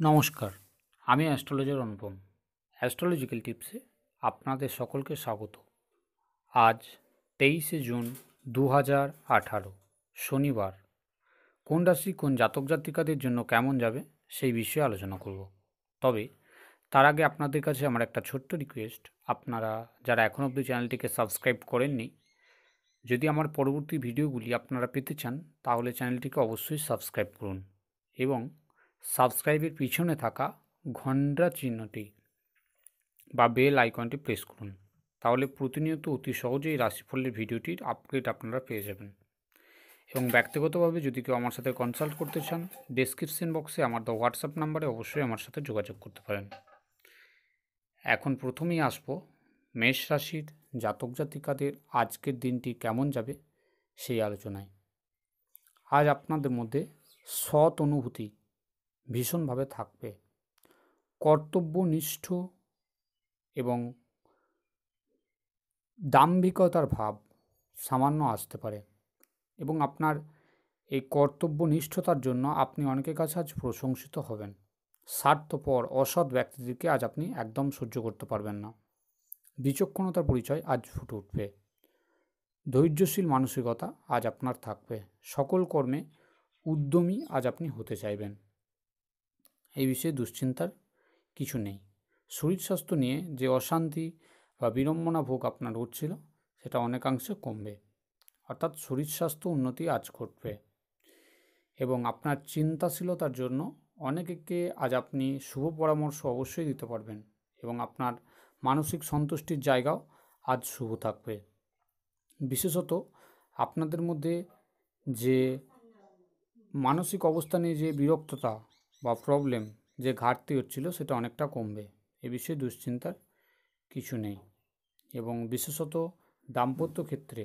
নমস্কার, আমি অ্যাস্ট্রোলজার অনুপম। অ্যাস্ট্রোলজিক্যাল টিপসে আপনাদের সকলকে স্বাগত। আজ তেইশে জুন দু হাজার আঠারো, শনিবার। কোন রাশি কোন জাতক জাতিকাদের জন্য কেমন যাবে সেই বিষয়ে আলোচনা করব। তবে তার আগে আপনাদের কাছে আমার একটা ছোট্ট রিকোয়েস্ট আপনারা যারা এখনও অবধি চ্যানেলটিকে সাবস্ক্রাইব করেননি, যদি আমার পরবর্তী ভিডিওগুলি আপনারা পেতে চান, তাহলে চ্যানেলটিকে অবশ্যই সাবস্ক্রাইব করুন এবং সাবস্ক্রাইবের পিছনে থাকা ঘণ্টা চিহ্নটি বা বেল আইকনটি প্রেস করুন। তাহলে প্রতিনিয়ত অতি সহজেই রাশিফলের ভিডিওটির আপডেট আপনারা পেয়ে যাবেন। এবং ব্যক্তিগতভাবে যদি কেউ আমার সাথে কনসাল্ট করতে চান ডেসক্রিপশন বক্সে আমার দ্য হোয়াটসঅ্যাপ নাম্বারে অবশ্যই আমার সাথে যোগাযোগ করতে পারেন। এখন প্রথমেই আসব মেষ রাশির জাতক জাতিকাদের আজকের দিনটি কেমন যাবে সেই আলোচনায়। আজ আপনাদের মধ্যে সৎ অনুভূতি ভীষণভাবে থাকবে। কর্তব্যনিষ্ঠ এবং দাম্ভিকতার ভাব সামান্য আসতে পারে এবং আপনার এই কর্তব্যনিষ্ঠতার জন্য আপনি অনেকের কাছে আজ প্রশংসিত হবেন। স্বার্থপর, অসৎ ব্যক্তিদেরকে আজ আপনি একদম সহ্য করতে পারবেন না। বিচক্ষণতার পরিচয় আজ ফুটে উঠবে। ধৈর্যশীল মানসিকতা আজ আপনার থাকবে। সকল কর্মে উদ্যমী আজ আপনি হতে চাইবেন। এই বিষয়ে দুশ্চিন্তার কিছু নেই। শরীর স্বাস্থ্য নিয়ে যে অশান্তি বা বিড়ম্বনা ভোগ আপনার উঠছিল, সেটা অনেকাংশে কমবে। অর্থাৎ শরীর স্বাস্থ্য উন্নতি আজ ঘটবে। এবং আপনার চিন্তাশীলতার জন্য অনেকে আজ আপনি শুভ পরামর্শ অবশ্যই দিতে পারবেন এবং আপনার মানসিক সন্তুষ্টির জায়গাও আজ শুভ থাকবে। বিশেষত আপনাদের মধ্যে যে মানসিক অবস্থানে যে বিরক্ততা বা প্রবলেম যে ঘাটতি হচ্ছিল সেটা অনেকটা কমবে। এ বিষয়ে দুশ্চিন্তার কিছু নেই। এবং বিশেষত দাম্পত্য ক্ষেত্রে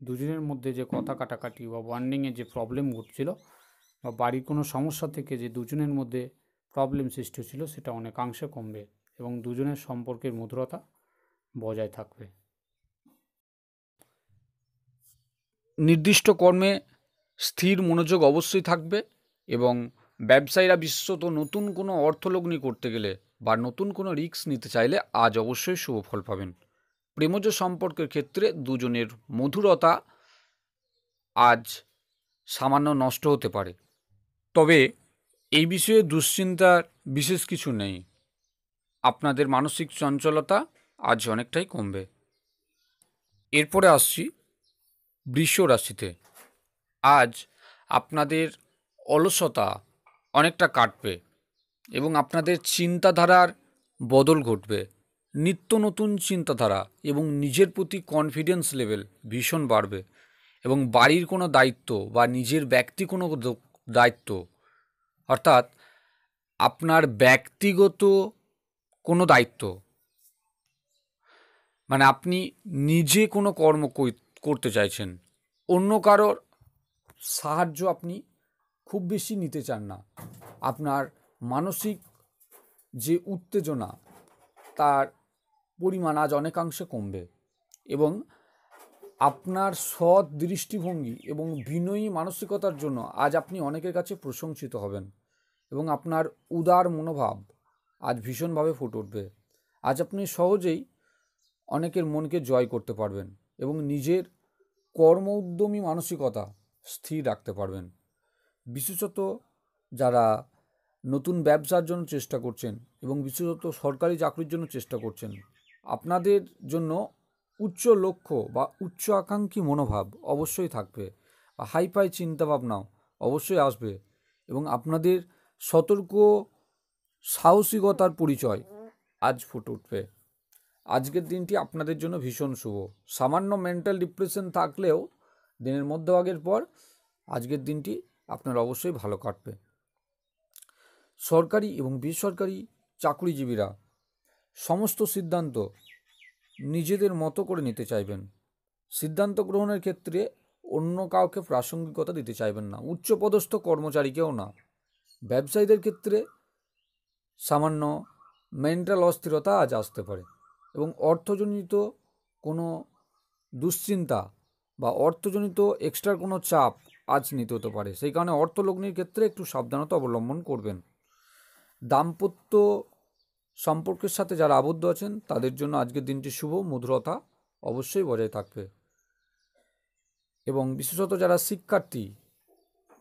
দুজনের মধ্যে যে কথা কাটাকাটি বা বন্ডিংয়ে যে প্রবলেম ঘটছিল বা বাড়ির কোনো সমস্যা থেকে যে দুজনের মধ্যে প্রবলেম সৃষ্টি হচ্ছিল সেটা অনেকাংশে কমবে এবং দুজনের সম্পর্কের মধুরতা বজায় থাকবে। নির্দিষ্ট কর্মে স্থির মনোযোগ অবশ্যই থাকবে এবং ব্যবসায়ীরা বিশেষত নতুন কোনো অর্থলগ্নি করতে গেলে বা নতুন কোনো রিস্ক নিতে চাইলে আজ অবশ্যই শুভ ফল পাবেন। প্রেমজ সম্পর্কের ক্ষেত্রে দুজনের মধুরতা আজ সামান্য নষ্ট হতে পারে। তবে এই বিষয়ে দুশ্চিন্তার বিশেষ কিছু নেই। আপনাদের মানসিক চঞ্চলতা আজ অনেকটাই কমবে। এরপরে আসছি বৃষ রাশিতে আজ আপনাদের অলসতা অনেকটা কাটবে এবং আপনাদের চিন্তাধারার বদল ঘটবে। নিত্য নতুন চিন্তাধারা এবং নিজের প্রতি কনফিডেন্স লেভেল ভীষণ বাড়বে এবং বাড়ির কোনো দায়িত্ব বা নিজের ব্যক্তি কোনো দায়িত্ব, অর্থাৎ আপনার ব্যক্তিগত কোনো দায়িত্ব। মানে আপনি নিজে কোনো কর্ম করতে চাইছেন, অন্য কারোর সাহায্য আপনি খুব বেশি নিতে চান না। আপনার মানসিক যে উত্তেজনা, তার পরিমাণ আজ অনেকাংশে কমবে এবং আপনার সৎ দৃষ্টিভঙ্গি এবং বিনয়ী মানসিকতার জন্য আজ আপনি অনেকের কাছে প্রশংসিত হবেন এবং আপনার উদার মনোভাব আজ ভীষণভাবে ফুটে উঠবে। আজ আপনি সহজেই অনেকের মনকে জয় করতে পারবেন এবং নিজের কর্ম উদ্যমী মানসিকতা স্থির রাখতে পারবেন। বিশেষত যারা নতুন ব্যবসার জন্য চেষ্টা করছেন এবং বিশেষত সরকারি চাকরির জন্য চেষ্টা করছেন। আপনাদের জন্য উচ্চ লক্ষ্য বা উচ্চ আকাঙ্ক্ষী মনোভাব অবশ্যই থাকবে। বা হাইফাই চিন্তাভাবনাও অবশ্যই আসবে এবং আপনাদের সতর্ক সাহসিকতার পরিচয় আজ ফুটে উঠবে। আজকের দিনটি আপনাদের জন্য ভীষণ শুভ। সামান্য মেন্টাল ডিপ্রেশন থাকলেও দিনের মধ্যভাগের পর আজকের দিনটি আপনার অবশ্যই ভালো কাটবে। সরকারি এবং বেসরকারি চাকরিজীবীরা সমস্ত সিদ্ধান্ত নিজেদের মতো করে নিতে চাইবেন। সিদ্ধান্ত গ্রহণের ক্ষেত্রে অন্য কাউকে প্রাসঙ্গিকতা দিতে চাইবেন না। উচ্চপদস্থ কর্মচারীকেও না। ব্যবসায়ীদের ক্ষেত্রে সামান্য মেন্টাল অস্থিরতা আজ আসতে পারে এবং অর্থজনিত কোনো দুশ্চিন্তা বা অর্থজনিত এক্সট্রা কোনো চাপ আজ নিতে হতে পারে। সেই কারণে অর্থলগ্নির ক্ষেত্রে একটু সাবধানতা অবলম্বন করবেন। দাম্পত্য সম্পর্কের সাথে যারা আবদ্ধ আছেন, তাদের জন্য আজকের দিনটি শুভ, মধুরতা অবশ্যই বজায় থাকবে। এবং বিশেষত যারা শিক্ষার্থী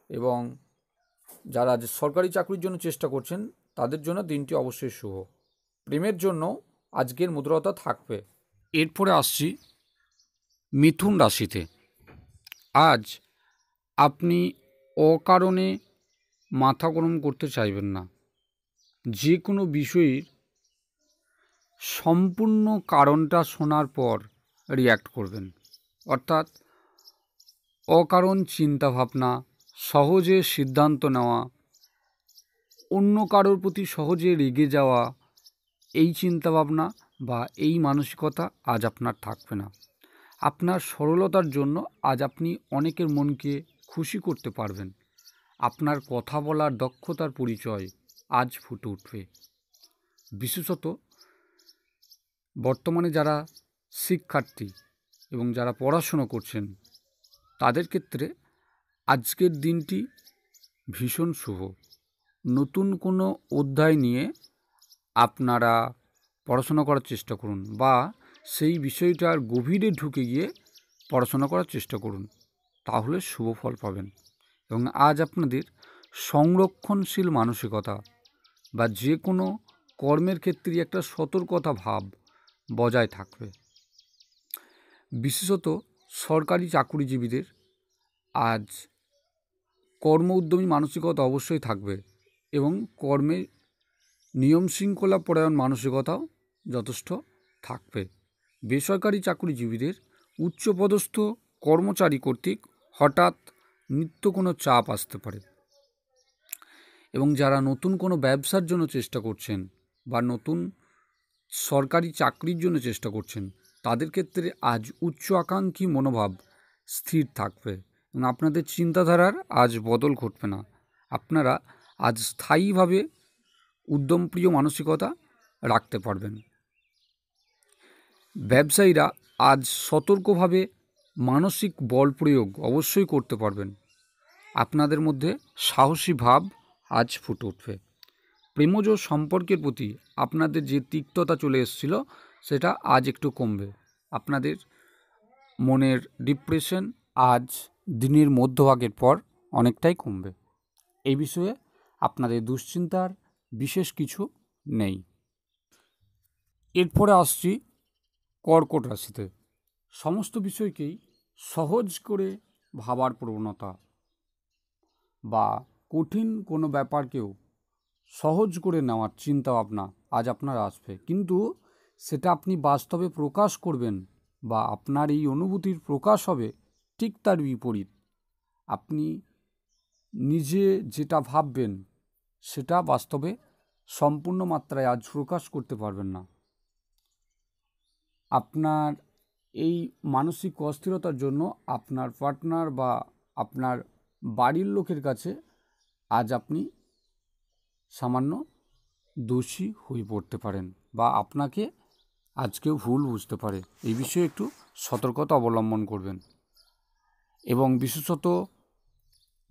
এবং যারা সরকারি চাকরির জন্য চেষ্টা করছেন, তাদের জন্য দিনটি অবশ্যই শুভ। প্রেমের জন্য আজকের মধুরতা থাকবে। এরপরে আসছি মিথুন রাশিতে। আজ আপনি অকারণে মাথা গরম করতে চাইবেন না। যে কোনো বিষয়ের সম্পূর্ণ কারণটা শোনার পর রিয়্যাক্ট করবেন। অর্থাৎ অকারণ চিন্তাভাবনা, সহজে সিদ্ধান্ত নেওয়া, অন্য কারোর প্রতি সহজে রেগে যাওয়া, এই চিন্তাভাবনা বা এই মানসিকতা আজ আপনার থাকবে না। আপনার সরলতার জন্য আজ আপনি অনেকের মনকে খুশি করতে পারবেন। আপনার কথা বলার দক্ষতার পরিচয় আজ ফুটে উঠবে। বিশেষত বর্তমানে যারা শিক্ষার্থী এবং যারা পড়াশুনো করছেন, তাদের ক্ষেত্রে আজকের দিনটি ভীষণ শুভ। নতুন কোনো অধ্যায় নিয়ে আপনারা পড়াশোনা করার চেষ্টা করুন বা সেই বিষয়টার গভীরে ঢুকে গিয়ে পড়াশোনা করার চেষ্টা করুন, তাহলে শুভ ফল পাবেন। এবং আজ আপনাদের সংরক্ষণশীল মানসিকতা বা যে কোনো কর্মের ক্ষেত্রে একটা সতর্কতা ভাব বজায় থাকবে। বিশেষত সরকারি চাকুরিজীবীদের আজ কর্ম উদ্যমী মানসিকতা অবশ্যই থাকবে এবং কর্মে নিয়ম শৃঙ্খলা পরায়ণ মানসিকতাও যথেষ্ট থাকবে। বেসরকারি চাকুরিজীবীদের উচ্চপদস্থ কর্মচারী কর্তৃক হঠাৎ নিত্য কোনো চাপ আসতে পারে। এবং যারা নতুন কোনো ব্যবসার জন্য চেষ্টা করছেন বা নতুন সরকারি চাকরির জন্য চেষ্টা করছেন, তাদের ক্ষেত্রে আজ উচ্চ আকাঙ্ক্ষী মনোভাব স্থির থাকবে এবং আপনাদের চিন্তাধারার আজ বদল ঘটবে না। আপনারা আজ স্থায়ীভাবে উদ্যমপ্রিয় মানসিকতা রাখতে পারবেন। ব্যবসায়ীরা আজ সতর্কভাবে মানসিক বল প্রয়োগ অবশ্যই করতে পারবেন। আপনাদের মধ্যে সাহসী ভাব আজ ফুটে উঠবে। প্রেমজ সম্পর্কের প্রতি আপনাদের যে তিক্ততা চলে এসেছিল, সেটা আজ একটু কমবে। আপনাদের মনের ডিপ্রেশন আজ দিনের মধ্যভাগের পর অনেকটাই কমবে। এই বিষয়ে আপনাদের দুশ্চিন্তার বিশেষ কিছু নেই। এরপরে আসছি কর্কট রাশিতে। সমস্ত বিষয়কেই সহজ করে ভাবার প্রবণতা বা কঠিন কোনো ব্যাপারকেও সহজ করে নেওয়ার চিন্তা ভাবনা আজ আপনার আসবে। কিন্তু সেটা আপনি বাস্তবে প্রকাশ করবেন বা আপনার এই অনুভূতির প্রকাশ হবে ঠিক তার বিপরীত। আপনি নিজে যেটা ভাববেন সেটা বাস্তবে সম্পূর্ণ মাত্রায় আজ প্রকাশ করতে পারবেন না। আপনার এই মানসিক অস্থিরতার জন্য আপনার পার্টনার বা আপনার বাড়ির লোকের কাছে আজ আপনি সামান্য দোষী হয়ে পড়তে পারেন বা আপনাকে আজকেও ভুল বুঝতে পারে। এই বিষয়ে একটু সতর্কতা অবলম্বন করবেন। এবং বিশেষত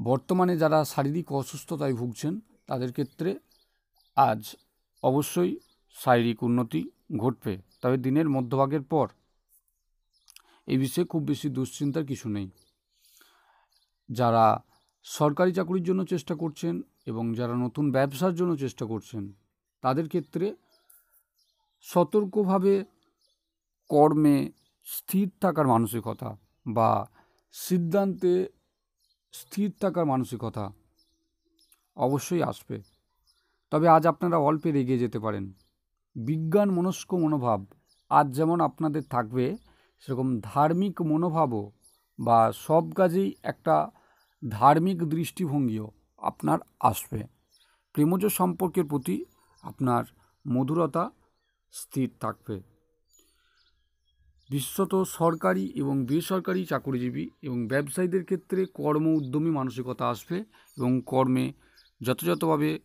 বর্তমানে যারা শারীরিক অসুস্থতায় ভুগছেন, তাদের ক্ষেত্রে আজ অবশ্যই শারীরিক উন্নতি ঘটবে। তবে দিনের মধ্যভাগের পর এই বিষয়ে খুব বেশি দুশ্চিন্তার কিছু নেই। যারা সরকারি চাকরির জন্য চেষ্টা করছেন এবং যারা নতুন ব্যবসার জন্য চেষ্টা করছেন, তাদের ক্ষেত্রে সতর্কভাবে কর্মে স্থির থাকার মানসিকতা বা সিদ্ধান্তে স্থির থাকার মানসিকতা অবশ্যই আসবে। তবে আজ আপনারা অল্পে এগিয়ে যেতে পারেন। বিজ্ঞান মনস্ক মনোভাব আজ যেমন আপনাদের থাকবে, সেরকম ধার্মিক মনোভাবও বা সব কাজেই একটা ধার্মিক দৃষ্টিভঙ্গিও আপনার আসবে। প্রেমজ সম্পর্কের প্রতি আপনার মধুরতা স্থির থাকবে। বিশেষত সরকারি এবং বেসরকারি চাকরিজীবী এবং ব্যবসায়ীদের ক্ষেত্রে কর্ম, উদ্যমী মানসিকতা আসবে এবং কর্মে যথাযথভাবে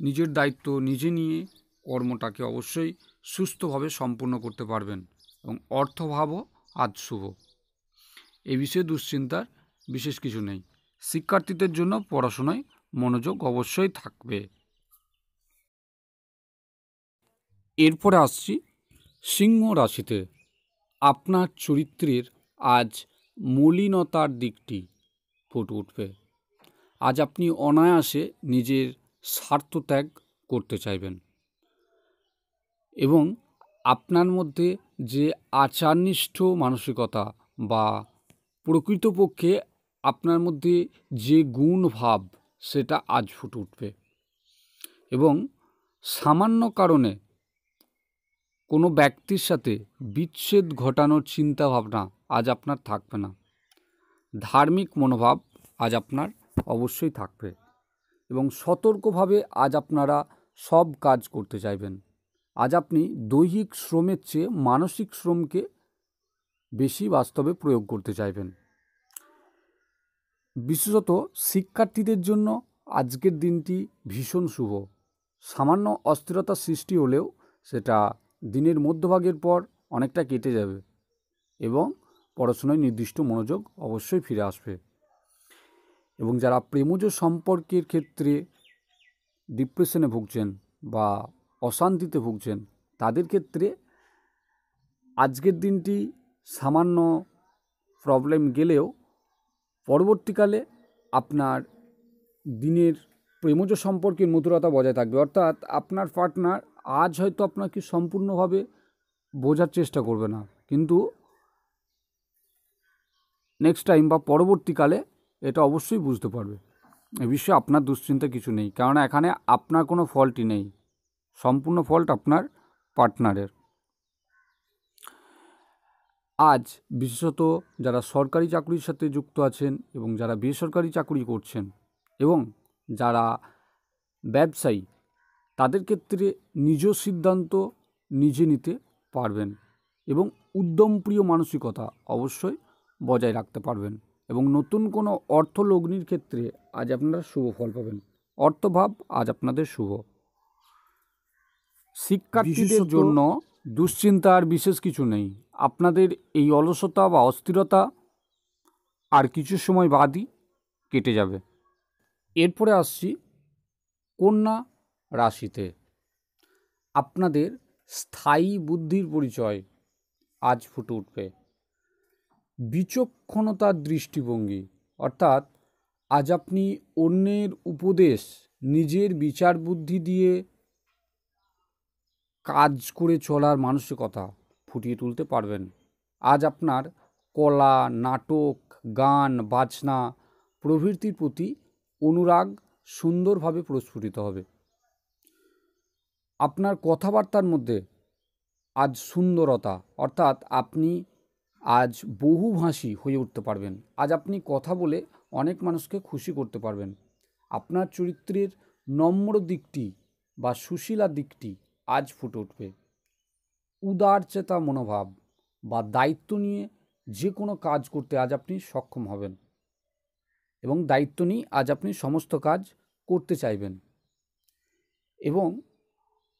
নিজের দায়িত্ব নিজে নিয়ে কর্মটাকে অবশ্যই সুস্থভাবে সম্পূর্ণ করতে পারবেন এবং অর্থভাবও আজ শুভ। এ বিষয়ে দুশ্চিন্তার বিশেষ কিছু নেই। শিক্ষার্থীদের জন্য পড়াশোনায় মনোযোগ অবশ্যই থাকবে। এরপরে আসছি সিংহ রাশিতে। আপনার চরিত্রের আজ মলিনতার দিকটি ফুটে উঠবে। আজ আপনি অনায়াসে নিজের স্বার্থ ত্যাগ করতে চাইবেন। এবং আপনার মধ্যে যে আচারনিষ্ঠ মানসিকতা বা প্রকৃতপক্ষে আপনার মধ্যে যে গুণ ভাব, সেটা আজ ফুটে উঠবে। এবং সামান্য কারণে কোনো ব্যক্তির সাথে বিচ্ছেদ ঘটানোর চিন্তাভাবনা আজ আপনার থাকবে না। ধার্মিক মনোভাব আজ আপনার অবশ্যই থাকবে এবং সতর্কভাবে আজ আপনারা সব কাজ করতে চাইবেন। আজ আপনি দৈহিক শ্রমের চেয়ে মানসিক শ্রমকে বেশি বাস্তবে প্রয়োগ করতে চাইবেন। বিশেষত শিক্ষার্থীদের জন্য আজকের দিনটি ভীষণ শুভ। সামান্য অস্থিরতা সৃষ্টি হলেও সেটা দিনের মধ্যভাগের পর অনেকটা কেটে যাবে এবং পড়াশোনায় নির্দিষ্ট মনোযোগ অবশ্যই ফিরে আসবে। এবং যারা প্রেমজ সম্পর্কের ক্ষেত্রে ডিপ্রেশনে ভুগছেন বা অশান্তিতে ভুগছেন, তাদের ক্ষেত্রে আজকের দিনটি সামান্য প্রবলেম গেলেও পরবর্তীকালে আপনার দিনের প্রেমজ সম্পর্কের মধুরতা বজায় থাকবে। অর্থাৎ আপনার পার্টনার আজ হয়তো আপনাকে সম্পূর্ণভাবে বোঝার চেষ্টা করবে না। কিন্তু নেক্সট টাইম বা পরবর্তীকালে এটা অবশ্যই বুঝতে পারবে। এ বিষয়ে আপনার দুশ্চিন্তা কিছু নেই। কেননা এখানে আপনার কোনো ফল্টই নেই। সম্পূর্ণ ফল্ট আপনার পার্টনারের আজ বিশেষত যারা সরকারি চাকরির সাথে যুক্ত আছেন এবং যারা বেসরকারি চাকরি করছেন এবং যারা ব্যবসায়ী তাদের ক্ষেত্রে নিজ সিদ্ধান্ত নিজে নিতে পারবেন এবং উদ্যমপ্রিয় মানসিকতা অবশ্যই বজায় রাখতে পারবেন এবং নতুন কোনো অর্থ লগ্নির ক্ষেত্রে আজ আপনারা শুভ ফল পাবেন। অর্থভাব আজ আপনাদের শুভ। শিক্ষার্থীদের জন্য দুশ্চিন্তা আর বিশেষ কিছু নেই। আপনাদের এই অলসতা বা অস্থিরতা আর কিছু সময় বাদই কেটে যাবে। এরপরে আসছি কন্যা রাশিতে। আপনাদের স্থায়ী বুদ্ধির পরিচয় আজ ফুটে উঠবে। বিচক্ষণতার দৃষ্টিভঙ্গি, অর্থাৎ আজ আপনি অন্যের উপদেশ, নিজের বিচার বুদ্ধি দিয়ে কাজ করে চলার মানসিকতা ফুটিয়ে তুলতে পারবেন। আজ আপনার কলা, নাটক, গান, বাজনা প্রভৃতির প্রতি অনুরাগ সুন্দরভাবে প্রস্ফুটিত হবে। আপনার কথাবার্তার মধ্যে আজ সুন্দরতা, অর্থাৎ আপনি আজ বহুভাষী হয়ে উঠতে পারবেন। আজ আপনি কথা বলে অনেক মানুষকে খুশি করতে পারবেন। আপনার চরিত্রের নম্র দিকটি বা সুশীলা দিকটি আজ ফুটে উঠবে। উদারচেতা মনোভাব বা দায়িত্ব নিয়ে যে কোনো কাজ করতে আজ আপনি সক্ষম হবেন এবং দায়িত্ব নিয়ে আজ আপনি সমস্ত কাজ করতে চাইবেন। এবং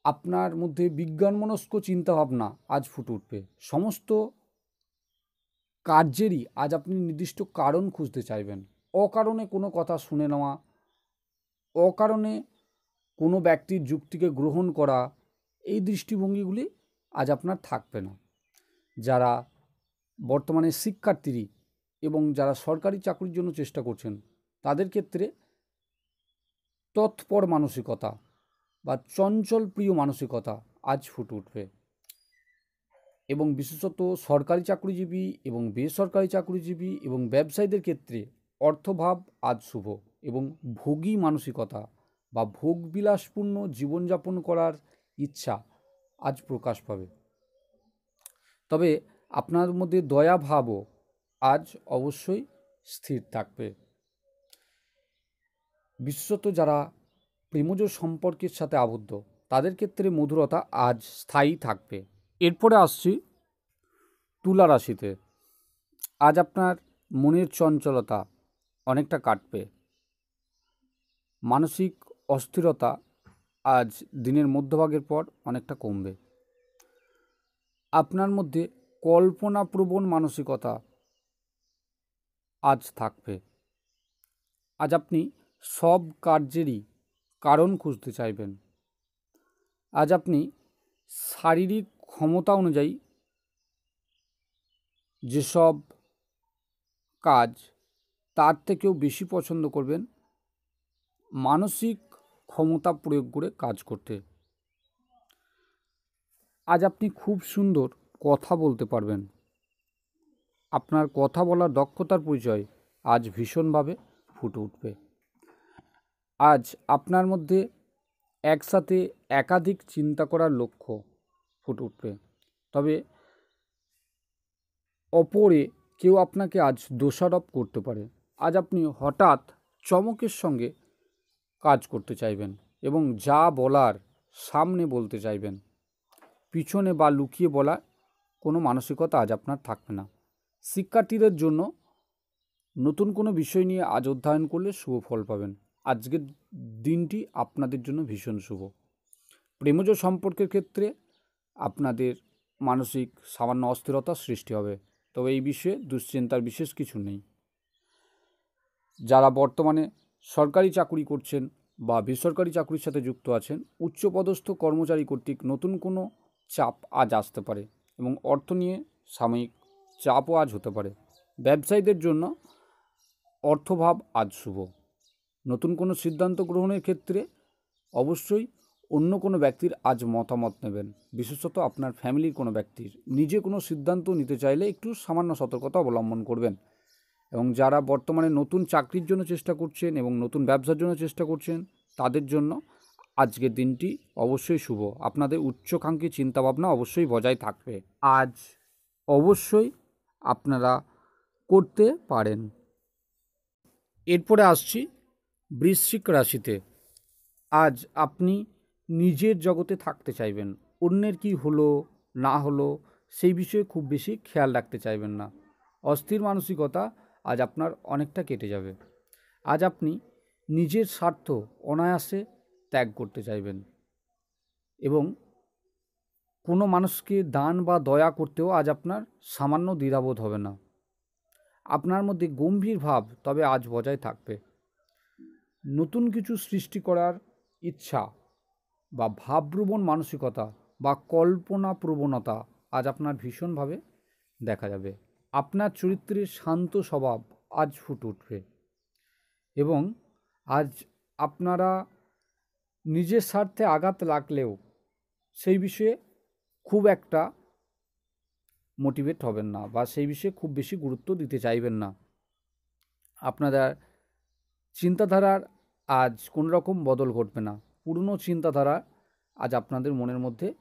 আপনার মধ্যে বিজ্ঞানমনস্ক চিন্তাভাবনা আজ ফুটে উঠবে। সমস্ত কার্যেরই আজ আপনি নির্দিষ্ট কারণ খুঁজতে চাইবেন। অকারণে কোনো কথা শুনে নেওয়া, অকারণে কোনো ব্যক্তির যুক্তিকে গ্রহণ করা, এই দৃষ্টিভঙ্গিগুলি আজ আপনার থাকবে না। যারা বর্তমানে শিক্ষার্থী এবং যারা সরকারি চাকরির জন্য চেষ্টা করছেন, তাদের ক্ষেত্রে তৎপর মানসিকতা বা চঞ্চল প্রিয় মানসিকতা আজ ফুটে উঠবে। এবং বিশেষত সরকারি চাকরিজীবী এবং বেসরকারি চাকরিজীবী এবং ব্যবসায়ীদের ক্ষেত্রে অর্থভাব আজ শুভ এবং ভোগী মানসিকতা বা ভোগবিলাসপূর্ণ জীবনযাপন করার ইচ্ছা আজ প্রকাশ পাবে। তবে আপনার মধ্যে দয়া ভাবও আজ অবশ্যই স্থির থাকবে। বিশেষত যারা প্রেমজ সম্পর্কের সাথে আবদ্ধ, তাদের ক্ষেত্রে মধুরতা আজ স্থায়ী থাকবে। এরপরে আসছি তুলা রাশিতে। আজ আপনার মনের চঞ্চলতা অনেকটা কাটবে। মানসিক অস্থিরতা আজ দিনের মধ্যভাগের পর অনেকটা কমবে। আপনার মধ্যে কল্পনাপ্রবণ মানসিকতা আজ থাকবে। আজ আপনি সব কার্যেরই কারণ খুঁজতে চাইবেন। আজ আপনি শারীরিক ক্ষমতা অনুযায়ী যেসব কাজ তার থেকেও বেশি পছন্দ করবেন, মানসিক ক্ষমতা প্রয়োগ করে কাজ করতে। আজ আপনি খুব সুন্দর কথা বলতে পারবেন। আপনার কথা বলার দক্ষতার পরিচয় আজ ভীষণভাবে ফুটে উঠবে। আজ আপনার মধ্যে একসাথে একাধিক চিন্তা করার লক্ষ্য ফুটে উঠবে। তবে অপরে কেউ আপনাকে আজ দোষারোপ করতে পারে। আজ আপনি হঠাৎ চমকের সঙ্গে কাজ করতে চাইবেন এবং যা বলার সামনে বলতে চাইবেন। পিছনে বা লুকিয়ে বলা কোনো মানসিকতা আজ আপনার থাকবে না। শিক্ষার্থীদের জন্য নতুন কোনো বিষয় নিয়ে আজ অধ্যয়ন করলে শুভ ফল পাবেন। আজকের দিনটি আপনাদের জন্য ভীষণ শুভ। প্রেমজ সম্পর্কের ক্ষেত্রে আপনাদের মানসিক সামান্য অস্থিরতা সৃষ্টি হবে। তবে এই বিষয়ে দুশ্চিন্তার বিশেষ কিছু নেই। যারা বর্তমানে সরকারি চাকুরি করছেন বা বেসরকারি চাকুরির সাথে যুক্ত আছেন, উচ্চপদস্থ কর্মচারী কর্তৃক নতুন কোনো চাপ আজ আসতে পারে এবং অর্থ নিয়ে সাময়িক চাপও আজ হতে পারে। ব্যবসায়ীদের জন্য অর্থভাব আজ শুভ। নতুন কোনো সিদ্ধান্ত গ্রহণের ক্ষেত্রে অবশ্যই অন্য কোনো ব্যক্তির আজ মতামত নেবেন। বিশেষত আপনার ফ্যামিলির কোনো ব্যক্তির। নিজে কোনো সিদ্ধান্ত নিতে চাইলে একটু সামান্য সতর্কতা অবলম্বন করবেন। এবং যারা বর্তমানে নতুন চাকরির জন্য চেষ্টা করছেন এবং নতুন ব্যবসার জন্য চেষ্টা করছেন, তাদের জন্য আজকের দিনটি অবশ্যই শুভ। আপনাদের উচ্চকাঙ্ক্ষী চিন্তাভাবনা অবশ্যই বজায় থাকবে। আজ অবশ্যই আপনারা করতে পারেন। এরপরে আসছি বৃশ্চিক রাশিতে। আজ আপনি নিজের জগতে থাকতে চাইবেন। অন্যের কি হলো, না হলো, সেই বিষয়ে খুব বেশি খেয়াল রাখতে চাইবেন না। অস্থির মানসিকতা আজ আপনার অনেকটা কেটে যাবে। আজ আপনি নিজের স্বার্থ অনায়াসে ত্যাগ করতে চাইবেন এবং কোনো মানুষকে দান বা দয়া করতেও আজ আপনার সামান্য দ্বিধাবোধ হবে না। আপনার মধ্যে গম্ভীর ভাব তবে আজ বজায় থাকবে। নতুন কিছু সৃষ্টি করার ইচ্ছা বা ভাবপ্রবণ মানসিকতা বা কল্পনা প্রবণতা আজ আপনার ভীষণভাবে দেখা যাবে। আপনার চরিত্রের শান্ত স্বভাব আজ ফুটে উঠবে। এবং আজ আপনারা নিজের স্বার্থে আঘাত লাগলেও সেই বিষয়ে খুব একটা মোটিভেট হবেন না বা সেই বিষয়ে খুব বেশি গুরুত্ব দিতে চাইবেন না। আপনাদের চিন্তাধারার আজ কোনো রকম বদল ঘটবে না। পুরনো চিন্তাধারা আজ আপনাদের মনের মধ্যে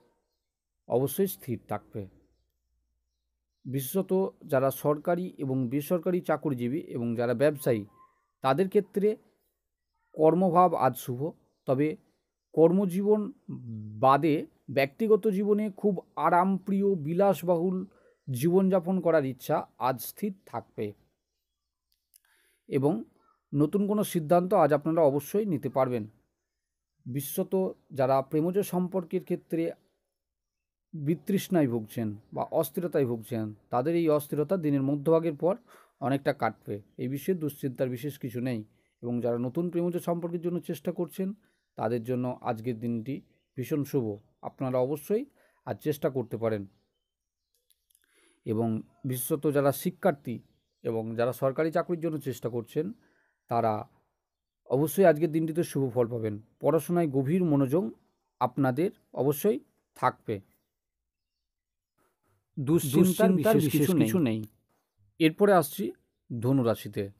অবশ্যই স্থির থাকবে। বিশেষত যারা সরকারি এবং বেসরকারি চাকরিজীবী এবং যারা ব্যবসায়ী, তাদের ক্ষেত্রে কর্মভাব আজ শুভ। তবে কর্মজীবন বাদে ব্যক্তিগত জীবনে খুব আরামপ্রিয়, বিলাসবাহুল জীবনযাপন করার ইচ্ছা আজ স্থির থাকবে এবং নতুন কোনো সিদ্ধান্ত আজ আপনারা অবশ্যই নিতে পারবেন। বিশ্বত যারা প্রেমজ সম্পর্কের ক্ষেত্রে বিতৃষ্ণায় ভুগছেন বা অস্থিরতায় ভুগছেন, তাদের এই অস্থিরতা দিনের মধ্যভাগের পর অনেকটা কাটবে। এই বিষয়ে দুশ্চিন্তার বিশেষ কিছু নেই এবং যারা নতুন প্রেমজ সম্পর্কের জন্য চেষ্টা করছেন, তাদের জন্য আজকের দিনটি ভীষণ শুভ। আপনারা অবশ্যই আর চেষ্টা করতে পারেন। এবং বিশেষত যারা শিক্ষার্থী এবং যারা সরকারি চাকরির জন্য চেষ্টা করছেন, তারা অবশ্যই আজকের দিনটিতে শুভ ফল পাবেন। পড়াশোনায় গভীর মনোযোগ আপনাদের অবশ্যই থাকবে। দুশ্চিন্তার বিশেষ কিছু নেই। এরপরে আসছি ধনুরাশিতে।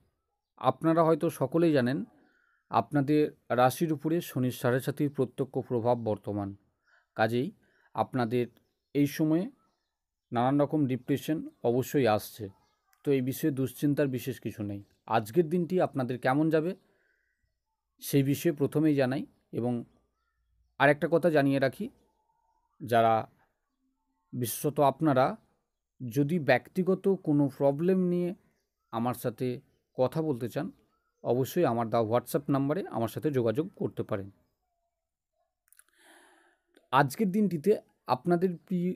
আপনারা হয়তো সকলেই জানেন আপনাদের রাশির উপরে শনির সাড়ে সাতির প্রত্যক্ষ প্রভাব বর্তমান। কাজেই আপনাদের এই সময়ে নানান রকম ডিপ্রেশন অবশ্যই আসছে। তো এই বিষয়ে দুশ্চিন্তার বিশেষ কিছু নেই। আজকের দিনটি আপনাদের কেমন যাবে সেই বিষয়ে প্রথমেই জানাই এবং আরেকটা কথা জানিয়ে রাখি যারা বিশেষত আপনারা যদি ব্যক্তিগত কোনো প্রবলেম নিয়ে আমার সাথে কথা বলতে চান, অবশ্যই আমার দা হোয়াটসঅ্যাপ নাম্বারে আমার সাথে যোগাযোগ করতে পারেন। আজকের দিনটিতে আপনাদের প্রিয়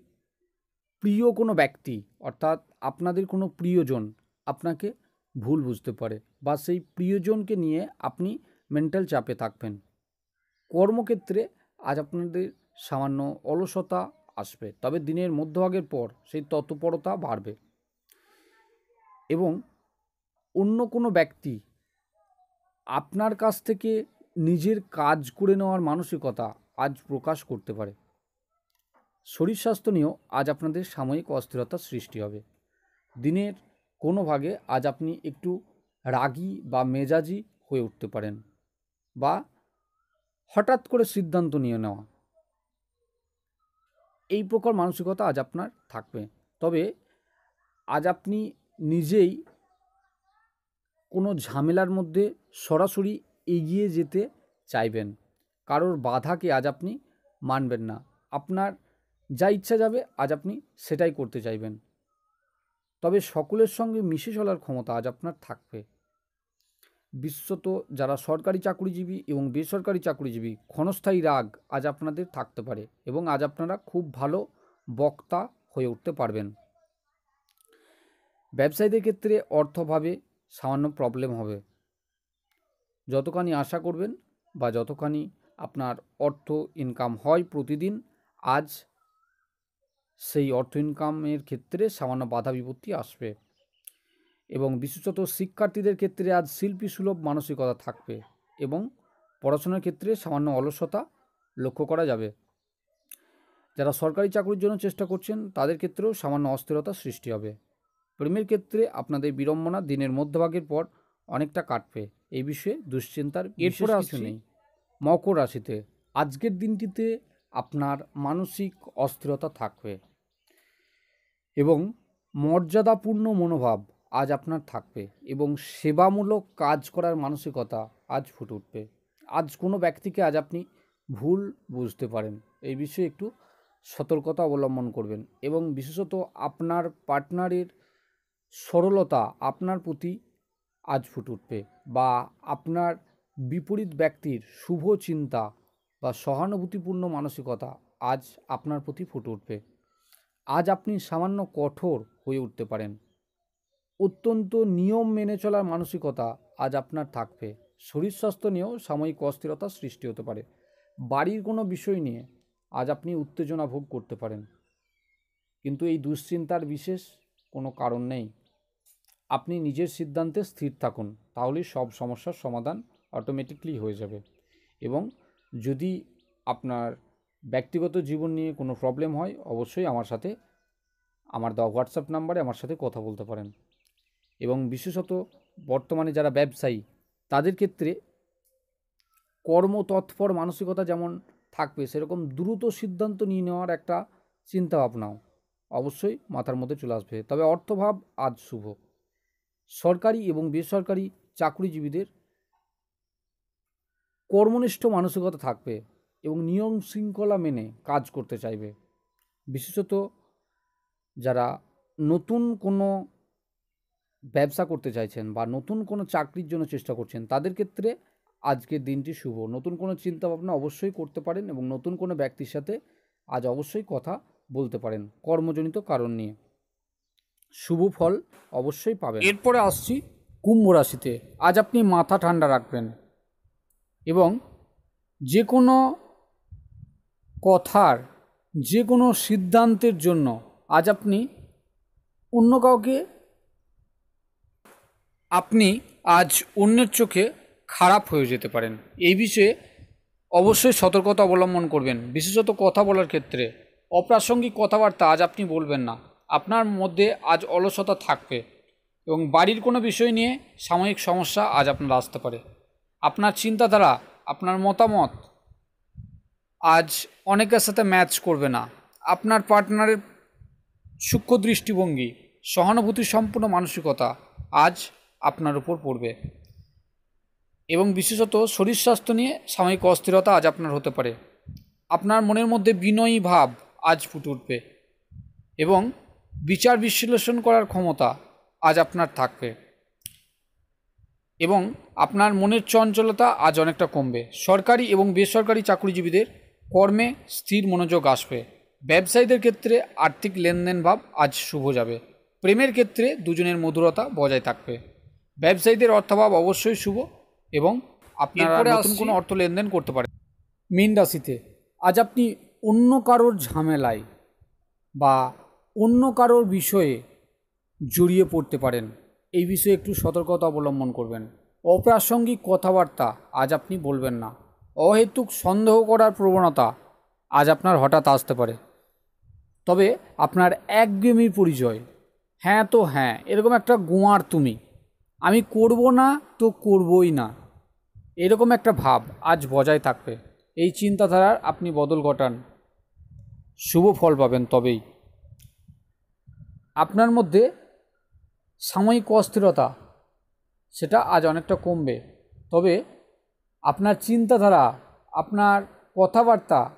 প্রিয় কোনো ব্যক্তি, অর্থাৎ আপনাদের কোনো প্রিয়জন আপনাকে ভুল বুঝতে পারে বা সেই প্রিয়জনকে নিয়ে আপনি মেন্টাল চাপে থাকবেন। কর্মক্ষেত্রে আজ আপনাদের সামান্য অলসতা আসবে, তবে দিনের মধ্যভাগের পর সেই তৎপরতা বাড়বে। এবং অন্য কোনো ব্যক্তি আপনার কাছ থেকে নিজের কাজ করে নেওয়ার মানসিকতা আজ প্রকাশ করতে পারে। শরীর স্বাস্থ্য নিয়েও আজ আপনাদের সাময়িক অস্থিরতার সৃষ্টি হবে। দিনের কোনো ভাগে আজ আপনি একটু রাগী বা মেজাজি হয়ে উঠতে পারেন বা হঠাৎ করে সিদ্ধান্ত নিয়ে নেওয়া। এই প্রকার মানসিকতা আজ আপনার থাকবে। তবে আজ আপনি নিজেই কোনো ঝামেলার মধ্যে সরাসরি এগিয়ে যেতে চাইবেন। কারোর বাধাকে আজ আপনি মানবেন না। আপনার যা ইচ্ছা যাবে আজ আপনি সেটাই করতে চাইবেন। তবে সকলের সঙ্গে মিশে চলার ক্ষমতা আজ আপনার থাকবে। বিশেষত যারা সরকারি চাকরিজীবী এবং বেসরকারি চাকরিজীবী, ক্ষণস্থায়ী রাগ আজ আপনাদের থাকতে পারে এবং আজ আপনারা খুব ভালো বক্তা হয়ে উঠতে পারবেন। ব্যবসায়ীদের ক্ষেত্রে অর্থভাবে সামান্য প্রবলেম হবে। যতখানি আশা করবেন বা যতখানি আপনার অর্থ ইনকাম হয় প্রতিদিন, আজ সেই অর্থ ইনকামের ক্ষেত্রে সামান্য বাধা বিপত্তি আসবে। এবং বিশেষত শিক্ষার্থীদের ক্ষেত্রে আজ শিল্পী সুলভ মানসিকতা থাকবে এবং পড়াশোনার ক্ষেত্রে সামান্য অলসতা লক্ষ্য করা যাবে। যারা সরকারি চাকরির জন্য চেষ্টা করছেন তাদের ক্ষেত্রেও সামান্য অস্থিরতা সৃষ্টি হবে। প্রেমের ক্ষেত্রে আপনাদের বিড়ম্বনা দিনের মধ্যভাগের পর অনেকটা কাটবে। এই বিষয়ে দুশ্চিন্তার এরপরে কিছু নেই। মকর রাশিতে আজকের দিনটিতে আপনার মানসিক অস্থিরতা থাকবে এবং মর্যাদাপূর্ণ মনোভাব আজ আপনার থাকবে এবং সেবামূলক কাজ করার মানসিকতা আজ ফুটে উঠবে। আজ কোনো ব্যক্তিকে আজ আপনি ভুল বুঝতে পারেন। এই বিষয়ে একটু সতর্কতা অবলম্বন করবেন এবং বিশেষত আপনার পার্টনারের সরলতা আপনার প্রতি আজ ফুটে উঠবে বা আপনার বিপরীত ব্যক্তির শুভ চিন্তা বা সহানুভূতিপূর্ণ মানসিকতা আজ আপনার প্রতি ফুটে উঠবে। আজ আপনি সামান্য কঠোর হয়ে উঠতে পারেন। অত্যন্ত নিয়ম মেনে চলার মানসিকতা আজ আপনার থাকবে। শরীর স্বাস্থ্য নিয়েও সাময়িক অস্থিরতার সৃষ্টি হতে পারে। বাড়ির কোনো বিষয় নিয়ে আজ আপনি উত্তেজনা ভোগ করতে পারেন। কিন্তু এই দুশ্চিন্তার বিশেষ কোনো কারণ নেই। আপনি নিজের সিদ্ধান্তে স্থির থাকুন, তাহলেই সব সমস্যার সমাধান অটোমেটিকলি হয়ে যাবে। এবং যদি আপনার ব্যক্তিগত জীবন নিয়ে কোনো প্রবলেম হয়, অবশ্যই আমার সাথে, আমার দেওয়া হোয়াটসঅ্যাপ নাম্বারে আমার সাথে কথা বলতে পারেন। এবং বিশেষত বর্তমানে যারা ব্যবসায়ী, তাদের ক্ষেত্রে কর্মতৎপর মানসিকতা যেমন থাকবে, সেরকম দ্রুত সিদ্ধান্ত নিয়ে নেওয়ার একটা চিন্তাভাবনাও অবশ্যই মাথার মধ্যে চলে আসবে। তবে অর্থভাব আজ শুভ। সরকারি এবং বেসরকারি চাকরিজীবীদের কর্মনিষ্ঠ মানসিকতা থাকবে এবং নিয়ম শৃঙ্খলা মেনে কাজ করতে চাইবে। বিশেষত যারা নতুন কোনো ব্যবসা করতে চাইছেন বা নতুন কোনো চাকরির জন্য চেষ্টা করছেন, তাদের ক্ষেত্রে আজকের দিনটি শুভ। নতুন কোনো চিন্তাভাবনা অবশ্যই করতে পারেন এবং নতুন কোনো ব্যক্তির সাথে আজ অবশ্যই কথা বলতে পারেন, কর্মজনিত কারণ নিয়ে। শুভ ফল অবশ্যই পাবেন। এরপরে আসছি কুম্ভ রাশিতে। আজ আপনি মাথা ঠান্ডা রাখবেন এবং যে কোনো কথার যে কোনো সিদ্ধান্তের জন্য আজ আপনি অন্য কাউকে আপনি আজ অন্যের চোখে খারাপ হয়ে যেতে পারেন। এই বিষয়ে অবশ্যই সতর্কতা অবলম্বন করবেন। বিশেষত কথা বলার ক্ষেত্রে। অপ্রাসঙ্গিক কথাবার্তা আজ আপনি বলবেন না। আপনার মধ্যে আজ অলসতা থাকবে এবং বাড়ির কোনো বিষয় নিয়ে সাময়িক সমস্যা আজ আপনার আসতে পারে। আপনার চিন্তাধারা, আপনার মতামত আজ অনেকের সাথে ম্যাচ করবে না। আপনার পার্টনারের সূক্ষ্ম দৃষ্টিভঙ্গি সহানুভূতি সম্পূর্ণ মানসিকতা আজ আপনার উপর পড়বে। এবং বিশেষত শরীর স্বাস্থ্য নিয়ে সাময়িক অস্থিরতা আজ আপনার হতে পারে। আপনার মনের মধ্যে বিনয়ী ভাব আজ ফুটে উঠবে এবং বিচার বিশ্লেষণ করার ক্ষমতা আজ আপনার থাকবে। এবং আপনার মনের চঞ্চলতা আজ অনেকটা কমবে। সরকারি এবং বেসরকারি চাকরিজীবীদের কর্মে স্থির মনোযোগ আসবে। ব্যবসায়ীদের ক্ষেত্রে আর্থিক লেনদেন ভাব আজ শুভ যাবে। প্রেমের ক্ষেত্রে দুজনের মধুরতা বজায় থাকবে। ব্যবসায়ীদের অর্থাভাব অবশ্যই শুভ এবং আপনারা নতুন কোনো অর্থ লেনদেন করতে পারেন। মীন রাশিতে। আজ আপনি অন্য কারোর ঝামেলায় বা অন্য কারোর বিষয়ে জড়িয়ে পড়তে পারেন। এই বিষয়ে একটু সতর্কতা অবলম্বন করবেন। অপ্রাসঙ্গিক কথাবার্তা আজ আপনি বলবেন না। অহেতুক সন্দেহ করার প্রবণতা আজ আপনার হঠাৎ আসতে পারে। তবে আপনার একগেমির পরিচয়। হ্যাঁ তো হ্যাঁ এরকম একটা গোয়ার তুমি। আমি করব না তো করবই না। এরকম একটা ভাব আজ বজায় থাকবে। এই চিন্তাধারার আপনি বদল ঘটান। শুভ ফল পাবেন তবেই। আপনার মধ্যে সাময়িক অস্থিরতা, সেটা আজ অনেকটা কমবে। তবে আপনার চিন্তাধারা, আপনার কথাবার্তা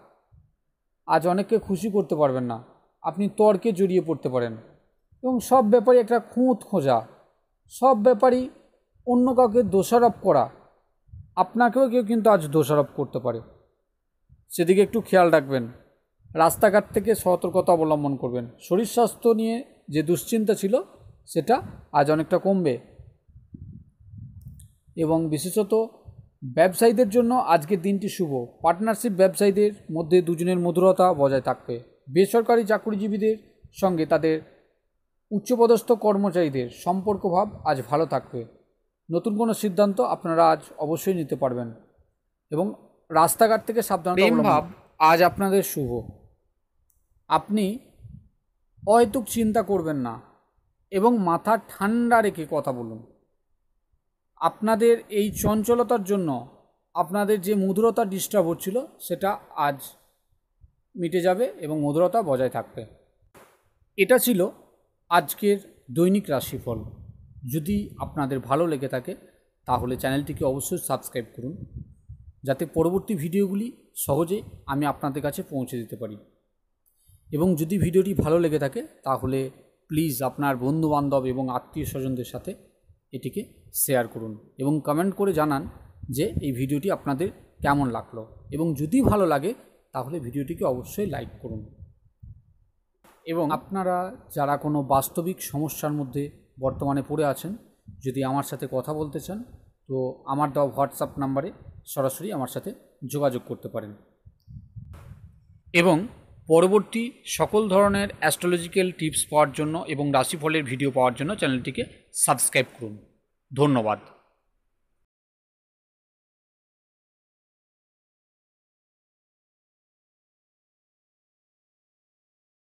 আজ অনেককে খুশি করতে পারবেন না। আপনি তর্কে জড়িয়ে পড়তে পারেন। এবং সব ব্যাপারে একটা খুঁত খোঁজা। সব ব্যাপারই অন্য কাউকে দোষারোপ করা, আপনাকেও কেউ কিন্তু আজ দোষারোপ করতে পারে। সেদিকে একটু খেয়াল রাখবেন। রাস্তাঘাট থেকে সতর্কতা অবলম্বন করবেন। শরীর স্বাস্থ্য নিয়ে যে দুশ্চিন্তা ছিল, সেটা আজ অনেকটা কমবে। এবং বিশেষত ব্যবসায়ীদের জন্য আজকের দিনটি শুভ। পার্টনারশিপ ব্যবসায়ীদের মধ্যে দুজনের মধুরতা বজায় থাকবে। বেসরকারি চাকরিজীবীদের সঙ্গে তাদের উচ্চপদস্থ কর্মচারীদের সম্পর্কভাব আজ ভালো থাকবে। নতুন কোনো সিদ্ধান্ত আপনারা আজ অবশ্যই নিতে পারবেন এবং রাস্তাঘাট থেকে সাবধানতা প্রেম ভাব আজ আপনাদের শুভ। আপনি অহেতুক চিন্তা করবেন না এবং মাথা ঠান্ডা রেখে কথা বলুন। আপনাদের এই চঞ্চলতার জন্য আপনাদের যে মধুরতা ডিস্টার্ব হচ্ছিল সেটা আজ মিটে যাবে এবং মধুরতা বজায় থাকবে। এটা ছিল আজকের দৈনিক রাশিফল যদি আপনাদের ভালো লেগে থাকে, তাহলে চ্যানেলটিকে অবশ্যই সাবস্ক্রাইব করুন। যাতে পরবর্তী ভিডিওগুলি সহজে আমি আপনাদের কাছে পৌঁছে দিতে পারি। এবং যদি ভিডিওটি ভালো লেগে থাকে, তাহলে প্লিজ আপনার বন্ধুবান্ধব এবং আত্মীয় স্বজনদের সাথে এটিকে শেয়ার করুন এবং কমেন্ট করে জানান যে এই ভিডিওটি আপনাদের কেমন লাগল। এবং যদি ভালো লাগে, তাহলে ভিডিওটিকে অবশ্যই লাইক করুন। এবং আপনারা যারা কোনো বাস্তবিক সমস্যার মধ্যে বর্তমানে পড়ে আছেন, যদি আমার সাথে কথা বলতে চান, তো আমার দেওয়া হোয়াটসঅ্যাপ নাম্বারে সরাসরি আমার সাথে যোগাযোগ করতে পারেন। এবং পরবর্তী সকল ধরনের অ্যাস্ট্রোলজিক্যাল টিপস পাওয়ার জন্য এবং রাশিফলের ভিডিও পাওয়ার জন্য চ্যানেলটিকে সাবস্ক্রাইব করুন। ধন্যবাদ।